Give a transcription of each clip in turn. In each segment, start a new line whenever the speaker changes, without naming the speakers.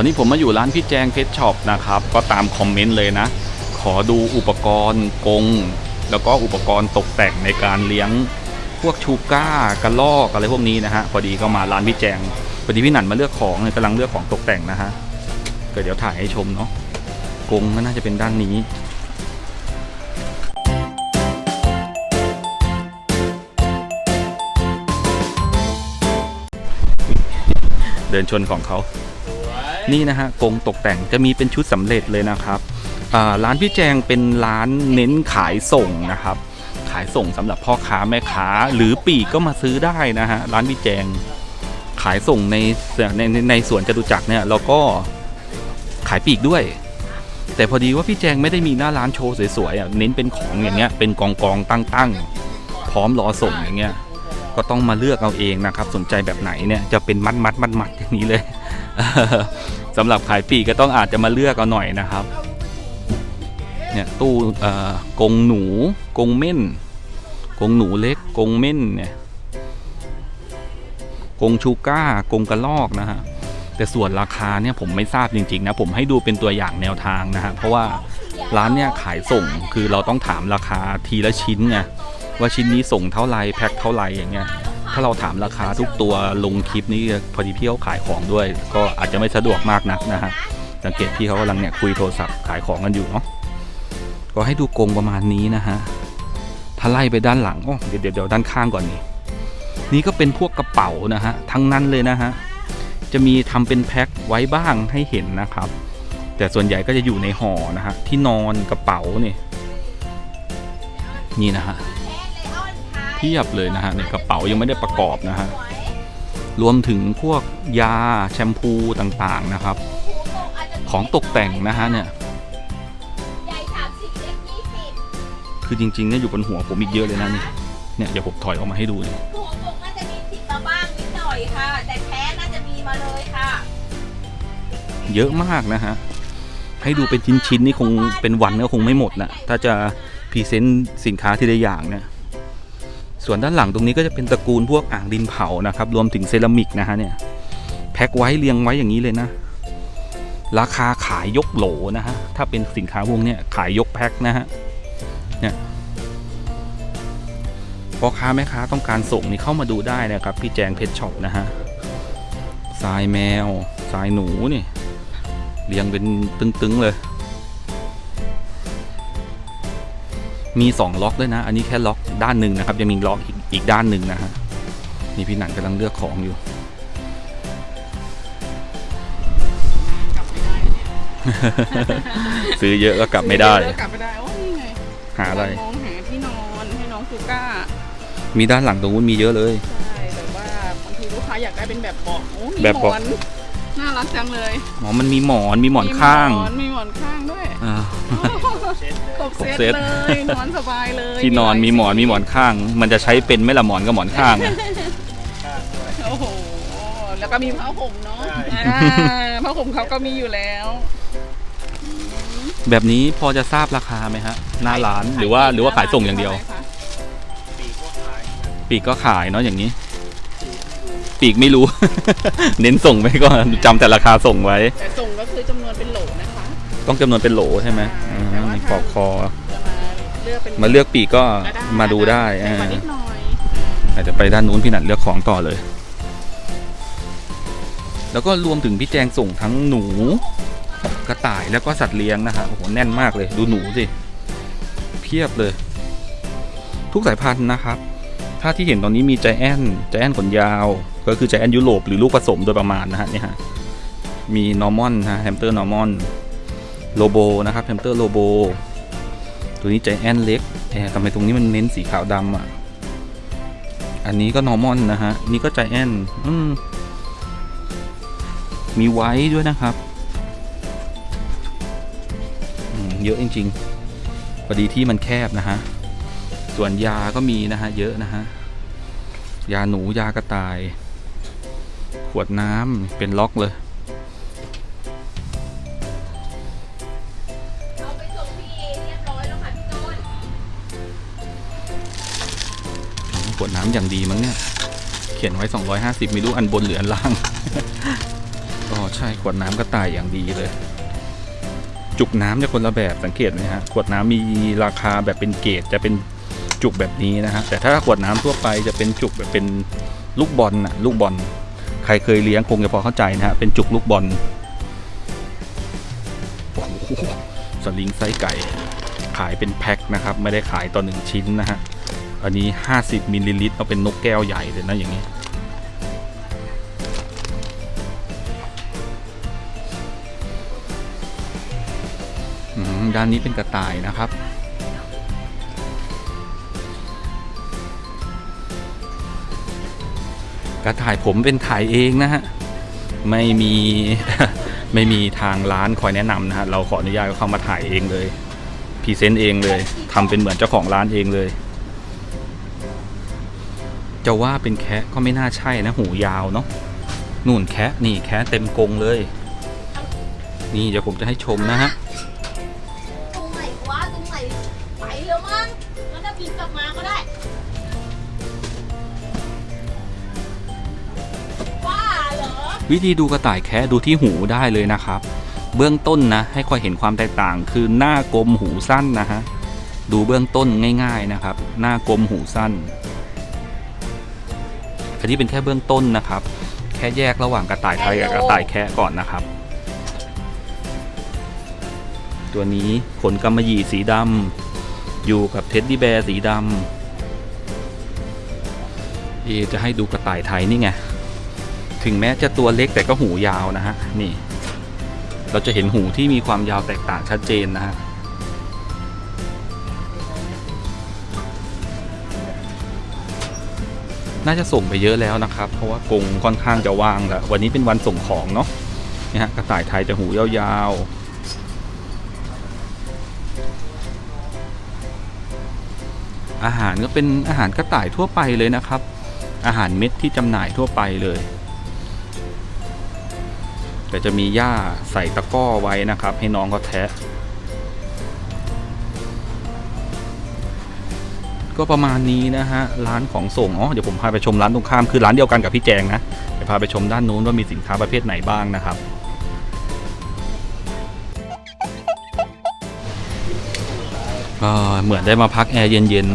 อนนี้ผมมาอยู่ร้านพี่แจงเพชรช็อปนะครับ ก็ตามคอมเมนต์เลยนะ ขอดูอุปกรณ์กง แล้วก็อุปกรณ์ตกแต่งในการเลี้ยงพวกชูก้ากระลอกอะไรพวกนี้นะฮะพอดีก็มาร้านพี่แจงพอดีพี่หนันมาเลือกของกำลังเลือกของตกแต่งนะฮะก็เดี๋ยวถ่ายให้ชมเนาะกงก็น่าจะเป็นด้านนี้เดินชนของเขา นี่นะฮะกงตกแต่งจะมีเป็นชุดสำเร็จเลยนะครับร้านพี่แจงเป็นร้านเน้นขายส่งนะครับ ขายส่งสำหรับพ่อค้าแม่ค้า หรือปีกก็มาซื้อได้นะฮะร้านพี่แจงขายส่งในในในสวนจตุจักรเนี่ยเราก็ขายปีกด้วย แต่พอดีว่าพี่แจงไม่ได้มีหน้าร้านโชว์สวยๆอะเน้นเป็นของอย่างเงี้ยเป็นกองกองตั้งๆ พร้อมรอส่งอย่างเงี้ยก็ต้องมาเลือกเอาเองนะครับ สนใจแบบไหนเนี่ยจะเป็นมัดมัดมัดมัดอย่างนี้เลย สำหรับขายปีกก็ต้องอาจจะมาเลือกเอาหน่อยนะครับ เนี่ยตู้กรงหนูกรงเม่นกรงหนูเล็กกรงเม่นเนี่ยกรงชูก้ากรงกระลอกนะฮะแต่ส่วนราคาเนี่ยผมไม่ทราบจริงๆนะผมให้ดูเป็นตัวอย่างแนวทางนะฮะเพราะว่าร้านเนี่ยขายส่งคือเราต้องถามราคาทีละชิ้นไงว่าชิ้นนี้ส่งเท่าไรแพ็คเท่าไรอย่างเงี้ย ถ้าเราถามราคาทุกตัวลงคลิปนี้พอดีพี่เขาขายของด้วย ก็อาจจะไม่สะดวกมากนักนะฮะสังเกตพี่เขากำลังเนี่ยคุยโทรศัพท์ขายของกันอยู่เนาะก็ให้ดูกรงประมาณนี้นะฮะถ้าไล่ไปด้านหลังอ๋อเดี๋ยวเดี๋ยวเดี๋ยวด้านข้างก่อนนี่นี่ก็เป็นพวกกระเป๋านะฮะทั้งนั้นเลยนะฮะจะมีทำเป็นแพ็คไว้บ้างให้เห็นนะครับ แต่ส่วนใหญ่ก็จะอยู่ในห่อนะฮะที่นอนกระเป๋านี่นี่นะฮะ เทียบเลยนะฮะในกระเป๋ายังไม่ได้ประกอบนะฮะรวมถึงพวกยาแชมพูต่างๆนะครับ ของตกแต่งนะฮะเนี่ย
ใหญ่สามสิบเล็กยี่สิบ
คือจริงๆเนี่ยอยู่บนหัวผมอีกเยอะเลยนะนี่เนี่ยเดี๋ยวผมถอยออกมาให้ดูเลย
ถูกถูกน่าจะมีติดมาบ้างนิดหน่อยค่ะ แต่แท้น่าจะมีมาเลยค่ะ
เยอะมากนะฮะให้ดูเป็นชิ้นๆนี่คงเป็นวันก็คงไม่หมดนะถ้าจะพรีเซนต์สินค้าทีละอย่างเนี่ย ส่วนด้านหลังตรงนี้ก็จะเป็นตระกูลพวกอ่างดินเผานะครับ รวมถึงเซรามิกนะฮะเนี่ยแพ็คไว้เรียงไว้อย่างนี้เลยนะ ราคาขายยกโหลนะฮะถ้าเป็นสินค้าพวกเนี้ยขายยกแพ็คนะฮะเนี่ยพ่อค้าแม่ค้าต้องการส่งนี่เข้ามาดูได้นะครับ พี่แจงเพชรช็อปนะฮะทรายแมวทรายหนูนี่เรียงเป็นตึงๆเลย มีสองล็อกด้วยนะ อันนี้แค่ล็อกด้านหนึ่งนะครับยังมีล็อกอีกอีกด้านหนึ่งนะฮะนี่พี่หนันกำลังเลือกของอยู่ซื้อเยอะก็กลับไม่ได้
เยวกลับไม่ได้โอ้นี่ไง
หาอะไร
มองหาที่นอนให้น้องซูก้า
มีด้านหลังตรงนู้นมีเยอะเลย
ใช่แต่ว่าบางทีลูกค้าอยากได้เป็นแบบเบาะโอ้มี
แบบ
หม
เบาะ
อนน่ารักจังเลย
หมอมันมีหมอนมีหมอนข้าง
มีหมอนมีหมอนข้างด้วย
อ่า
ครบ
ครบ
เซ
เซ
ต
ต
เลยนอนสบายเลย
ที่นอนมีหมอนมีหมอนข้าง มันจะใช้เป็นไหม่ละหมอนกับหมอนข้างอะ
โอ้โห แล้วก็มีผ้าห่มเนาะอ่าผ้าห่มเขาก็มีอยู่แล้ว
แบบนี้พอจะทราบราคาไหมฮะหน้าร้านหรือว่าหรือว่าขายส่งอย่างเดียว ปีกก็ขายเนาะอย่างนี้ ปีกไม่รู้ เน้นส่งไปก่อนจำแต่ราคาส่งไว้
แต่ส่งก็คือจำนวนเป็นโหลนะคะ
ต้องจำนวนเป็นโหลใช่ไหมอืมมีปลอกคอ
จะมาเลือกเป็น
มาเลือกปีกก็
ก็ได้
มาดูได้
ใส่
อ่า
มานิดหน่อย
อาจจะไปด้านนู้นพี่หนัดเลือกของต่อเลย แล้วก็รวมถึงพี่แจงส่งทั้งหนู กระต่ายแล้วก็สัตว์เลี้ยงนะฮะโอ้โหแน่นมากเลย ดูหนูสิ เพียบเลย ทุกสายพันธุ์นะครับ ถ้าที่เห็นตอนนี้มีใจแอนใจแอนขนยาว ก็คือใจแอนยุโรปหรือลูกผสมโดยประมาณนะฮะเนี่ยฮะมีนอร์มอนฮะแฮมสเตอร์นอร์มอน โลโบนะครับแฮมสเตอร์โลโบตัวนี้ใจแอนเล็กแอบทำไมตรงนี้มันเน้นสีขาวดำอะ อันนี้ก็นอร์มอนนะฮะ นี่ก็ใจแอนอืมมีไว้ด้วยนะครับ เยอะจริงๆพอดีที่มันแคบนะฮะ ส่วนยาก็มีนะฮะ เยอะนะฮะ ยาหนูยากระต่าย ขวดน้ำเป็นล็อกเลย ดน้ำอย่างดีมั้งเนี่ย เขียนไว้ 250ไม่รู้อันบนหรืออันล่างก็ใช่ขวดน้ำกระต่ายอย่างดีเลย จุกน้ำจะคนละแบบสังเกตไหมฮะ ขวดน้ำมีราคาแบบเป็นเกรดจะเป็นจุกแบบนี้นะฮะ แต่ถ้าขวดน้ำทั่วไปจะเป็นจุกแบบเป็นลูกบอลนะลูกบอล ใครเคยเลี้ยงคงจะพอเข้าใจนะฮะ เป็นจุกลูกบอลโอ้โหสลิงไส้ไก่ ขายเป็นแพ็คนะครับ ไม่ได้ขายต่อหนึ่งชิ้นนะฮะ อันนี้ 50มิลลิลิตรเอาเป็นนกแก้วใหญ่เลยนะอย่างนี้ ด้านนี้เป็นกระต่ายนะครับ กระต่ายผมเป็นถ่ายเองนะฮะ ไม่มีไม่มีทางร้านคอยแนะนำนะฮะ เราขออนุญาตเข้ามาถ่ายเองเลยพรีเซนต์เองเลยทำเป็นเหมือนเจ้าของร้านเองเลย จะว่าเป็นแคะก็ไม่น่าใช่นะหูยาวเนาะนู่นแคะนี่แคะเต็มกรงเลย นี่เดี๋ยวผมจะให้ชมนะฮะ
ตรงไหนวะตรงไหนไปแล้วมั้งแล้วก็บินกลับมาก็ได้ว่าเหรอ
วิธีดูกระต่ายแคะดูที่หูได้เลยนะครับ เบื้องต้นนะ ให้คอยเห็นความแตกต่าง คือหน้ากลมหูสั้นนะฮะดูเบื้องต้นง่าย ๆนะครับ หน้ากลมหูสั้น อันนี้เป็นแค่เบื้องต้นนะครับ แค่แยกระหว่างกระต่ายไทยกับกระต่ายแคะก่อนนะครับ ตัวนี้ขนกำมะหยี่สีดำอยู่กับเท็ดดี้แบร์สีดำเอจะให้ดูกระต่ายไทยนี่ไง ถึงแม้จะตัวเล็กแต่ก็หูยาวนะฮะ นี่ เราจะเห็นหูที่มีความยาวแตกต่างชัดเจนนะฮะ น่าจะส่งไปเยอะแล้วนะครับ เพราะว่ากรงค่อนข้างจะว่างแล้ว วันนี้เป็นวันส่งของเนาะนี่ฮะกระต่ายไทยจะหูยาวๆ อาหารก็เป็นอาหารกระต่ายทั่วไปเลยนะครับ อาหารเม็ดที่จำหน่ายทั่วไปเลย แต่จะมีหญ้าใส่ตะกร้อไว้นะครับ ให้น้องเขาแทะ ก็ประมาณนี้นะฮะร้านของส่งอ๋อเดี๋ยวผมพาไปชมร้านตรงข้ามคือร้านเดียวกันกับพี่แจงนะเดี๋ยวพาไปชมด้านนู้นว่ามีสินค้าประเภทไหนบ้างนะครับก็เหมือนได้มาพักแอร์เย็นๆ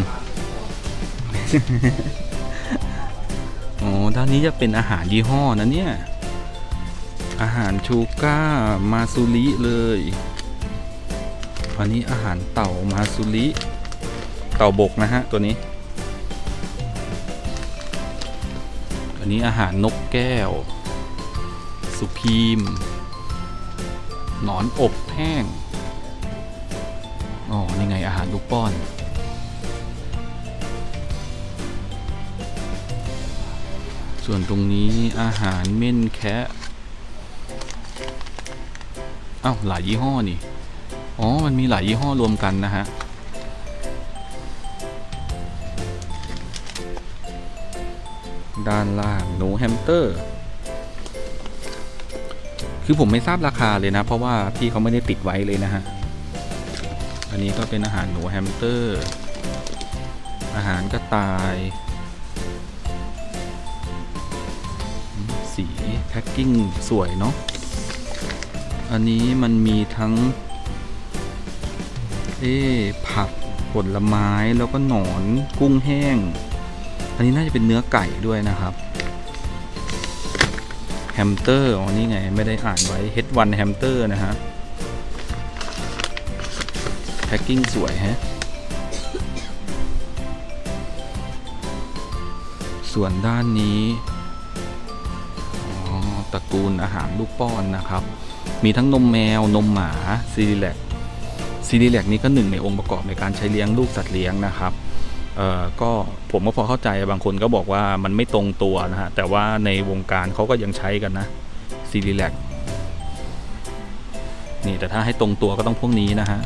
โอ้ด้านนี้จะเป็นอาหารยี่ห้อนะเนี่ย อาหารชูก้ามาซูริเลย อันนี้อาหารเต่ามาซูริ เต่าบกนะฮะ ตัวนี้ อันนี้อาหารนกแก้ว สุพีม หนอนอบแห้ง อ๋อ นี่ไงอาหารลูกป้อน ส่วนตรงนี้อาหารเม่นแคะอ้าวหลายยี่ห้อนี่ อ๋อ มันมีหลายยี่ห้อรวมกันนะฮะ ด้านล่างหนูแฮมสเตอร์ คือผมไม่ทราบราคาเลยนะ เพราะว่าพี่เขาไม่ได้ติดไว้เลยนะฮะ อันนี้ก็เป็นอาหารหนูแฮมสเตอร์ อาหารกระต่าย สีแพ็คกิ้งสวยเนาะ อันนี้มันมีทั้ง เอ๊ะผักผลไม้แล้วก็หนอนกุ้งแห้ง อันนี้น่าจะเป็นเนื้อไก่ด้วยนะครับแฮมสเตอร์อ๋อนี่ไงไม่ได้อ่านไว้ H1 แฮมสเตอร์นะฮะแพ็กกิ้งสวยฮะส่วนด้านนี้อ๋อตระกูลอาหารลูกป้อนนะครับ มีทั้งนมแมวนมหมาซีรีแลกซีรีแลกนี้ก็หนึ่งในองค์ประกอบในการใช้เลี้ยงลูกสัตว์เลี้ยงนะครับ เอ่อก็ผมก็พอเข้าใจบางคนก็บอกว่ามันไม่ตรงตัวนะฮะ แต่ว่าในวงการเขาก็ยังใช้กันนะซีรีแลกนี่แต่ถ้าให้ตรงตัวก็ต้องพวกนี้นะฮะ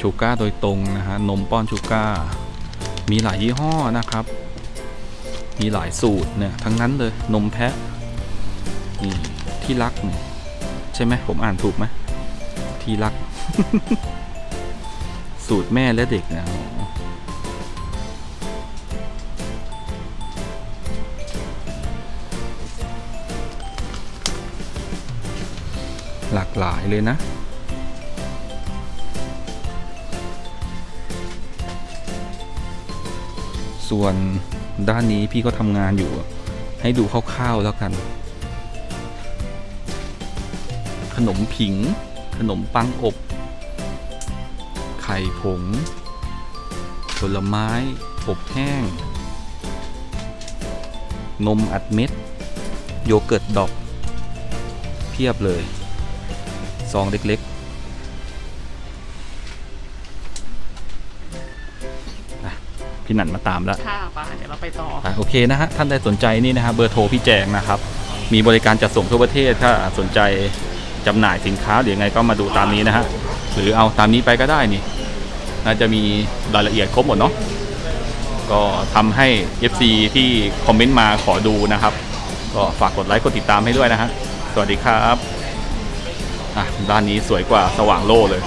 ชูก้าโดยตรงนะฮะนมป้อนชูก้ามีหลายยี่ห้อนะครับ มีหลายสูตรเนี่ยทั้งนั้นเลยนมแพะนี่ที่รักใช่ไหมผมอ่านถูกไหมที่รัก สูตรแม่และเด็กนะ หลากหลายเลยนะ ส่วนด้านนี้พี่ก็ทำงานอยู่ ให้ดูคร่าวๆแล้วกัน ขนมผิง ขนมปังอบ ไข่ผง ผลไม้ อบแห้ง นมอัดเม็ด โยเกิร์ตดอก เพียบเลย ซองเล็กๆอะพี่หนันมาตามแล้ว
ค่ะไปเดี๋ยวเราไปต่อ
อะโอเคนะฮะท่านใดสนใจนี่นะฮะเบอร์โทรพี่แจงนะครับ มีบริการจัดส่งทั่วประเทศถ้าสนใจจำหน่ายสินค้าหรือยังไงก็มาดูตามนี้นะฮะหรือเอาตามนี้ไปก็ได้นี่ น่าจะมีรายละเอียดครบหมดเนาะก็ทำให้ FC ที่คอมเมนต์มาขอดูนะครับ ก็ฝากกดไลค์กดติดตามให้ด้วยนะฮะสวัสดีครับ อะด้านนี้สวยกว่าสว่างโล่เลย